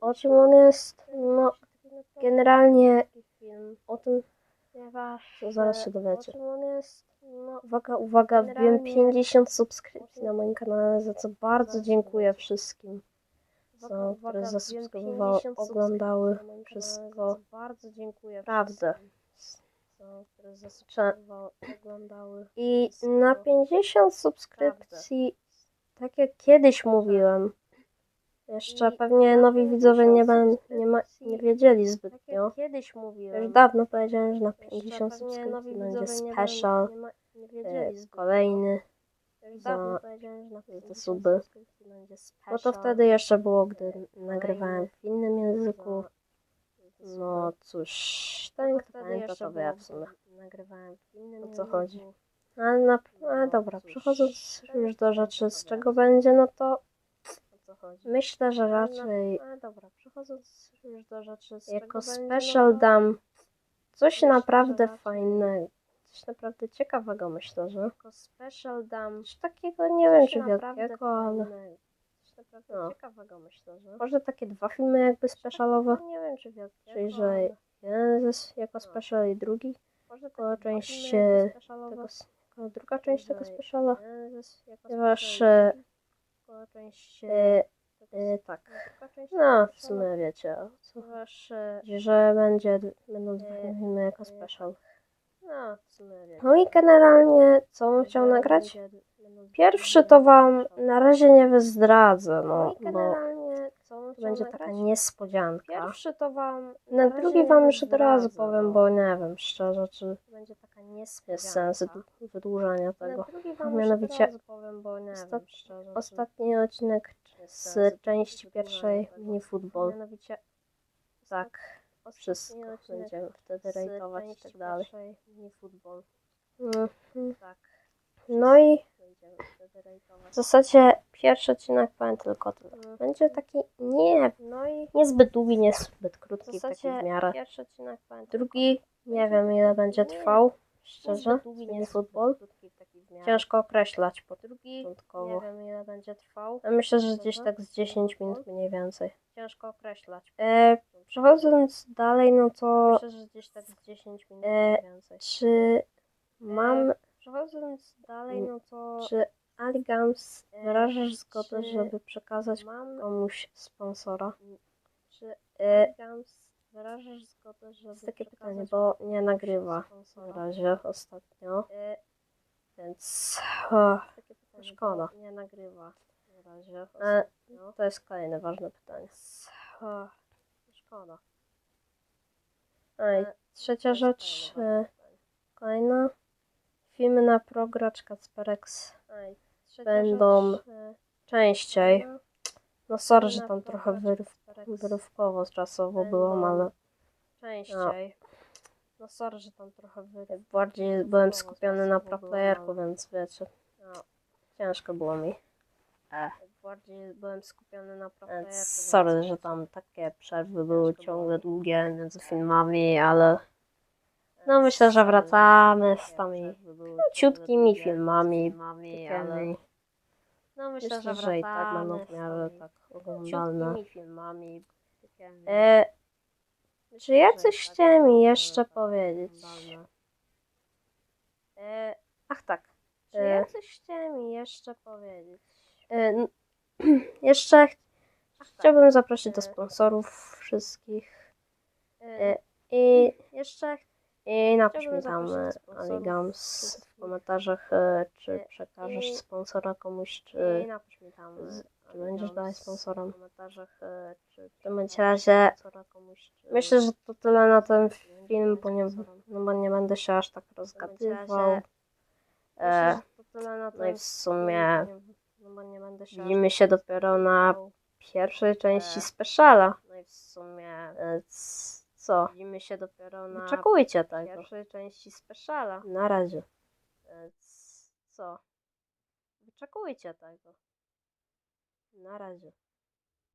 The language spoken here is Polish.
O czym on jest? No, generalnie o tym, to zaraz się dowiecie. O czym on jest? No, Uwaga, uwaga, wbiłem Generalnie- 50 subskrypcji na moim kanale, za co bardzo dziękuję wszystkim, co, uwaga, które zasubskrybowały, 50 oglądały wszystko. za Bardzo dziękuję. Oglądały. I na 50 subskrypcji, tak jak kiedyś mówiłem, jeszcze pewnie nowi widzowie nie, 50 ben, nie, ma, nie wiedzieli Tak zbytnio. jak kiedyś mówiłem. Już dawno powiedziałem, że na jeszcze 50 pewnie nowi subskrypcji będzie ben- special, e, kolejny, za na te 50 suby. to wtedy jeszcze było, gdy nagrywałem w innym języku. Za- No cóż, No ten to kto pamięta to wie w sumie. gdy Nagrywałem w innym O co chodzi. Ale, na, No dobra, przechodząc już do rzeczy, z czego będzie, no to chodzi. myślę, że na- raczej Ale dobra, przechodząc już do rzeczy, z jako będzie, special no dam coś naprawdę fajnego, coś naprawdę ciekawego myślę, że. Jako special dam coś takiego, nie wiem czy wielkiego, ale Coś naprawdę No. ciekawego myślę, że. Może takie dwa filmy jakby specialowe, Nie wiem czy wielkiego, czyli że ale jeden z, jako No. special i drugi, może jako takie dwa część, filmy e, specialowe, tego, s- jako druga część tego speciala, ponieważ e, jako część, e, e, tak, no w sumie wiecie ponieważ e, że będzie, będą dwa E, filmy jako special. no w sumie wiecie, No i generalnie, co bym chciał nagrać? Pierwszy to wam na razie nie wyzdradzę, No no, bo to będzie nagrać? taka niespodzianka. Pierwszy to wam Na razie drugi wam już od razu zdradzę, powiem, no. bo nie wiem szczerze, czy będzie taka jest niespodzianka. sens wyd- wydłużania Na tego. drugi wam Mianowicie już od razu powiem, bo nie ostat- wiem szczerze, czy Ostatni odcinek z części pierwszej mini football. Mianowicie Tak, wszystko będziemy wtedy rejtować i tak dalej. mini football. Mhm. Tak. No i w zasadzie pierwszy odcinek powiem tylko tyle. Mhm. Będzie taki nie, No i niezbyt długi, niezbyt w krótki, taki zasadzie w miarę. pierwszy odcinek powiem Drugi nie wiem ile będzie nie, trwał, szczerze, długi, taki w miarę. Ciężko określać Drugi nie wiem ile będzie trwał. Myślę, że gdzieś tak z 10 minut mniej więcej. Ciężko określać. E, przechodząc dalej, no to Myślę, że gdzieś tak z 10 minut e, mniej więcej. czy mam, Przechodząc dalej, no to czy Aligams E, wyrażasz zgodę, czy żeby przekazać mam, komuś sponsora? czy E, Aligams wyrażasz zgodę, żeby jest takie pytanie, bo nie nagrywa na razie ostatnio, E, więc o, takie pytanie, Szkoda. Nie nagrywa na razie. E, ostatnio. to jest kolejne ważne pytanie. O, Szkoda. A i E, trzecia rzecz, e, kolejna. Filmy na progracz Kacperex Ej, trzecia będą e, częściej. kolejna. No sorry, Filmy że na tam trochę wyrw, wyrywkowo czasowo było, ale Częściej. No sorry, że tam trochę wy... bardziej byłem Wyrywkowo skupiony na było, proplayerku, więc wiecie, No, ciężko było mi. bardziej byłem skupiony na proplayerku. Sorry, że tam takie przerwy były ciągle długie między filmami, ale no myślę, że wracamy z tymi króciutkimi filmami. takiemi. No myślę, Myślę, że że i tak będą w miarę tak oglądalne. filmami. E, czy ja coś tak chciałem miarę jeszcze tak powiedzieć? E, Ach tak. Czy E, ja coś chciałem jeszcze powiedzieć? E, jeszcze ch- tak. chciałbym zaprosić do E, sponsorów wszystkich. E, E, I, jeszcze i napisz mi tam e, Aligams w komentarzach, e, czy przekażesz sponsora komuś, i czy czy będziesz dalej sponsorem. W komentarzach, czy w tym razie myślę, że to tyle na ten film, bo nie, no bo nie będę się aż tak rozgadywał. E, no i w sumie no widzimy się dopiero na pierwszej części E, speciala. No i w sumie co? widzimy się dopiero na Wyczekujcie tego. pierwszej części speciala. Na razie. Co? Wyczekujcie tego. Na razie.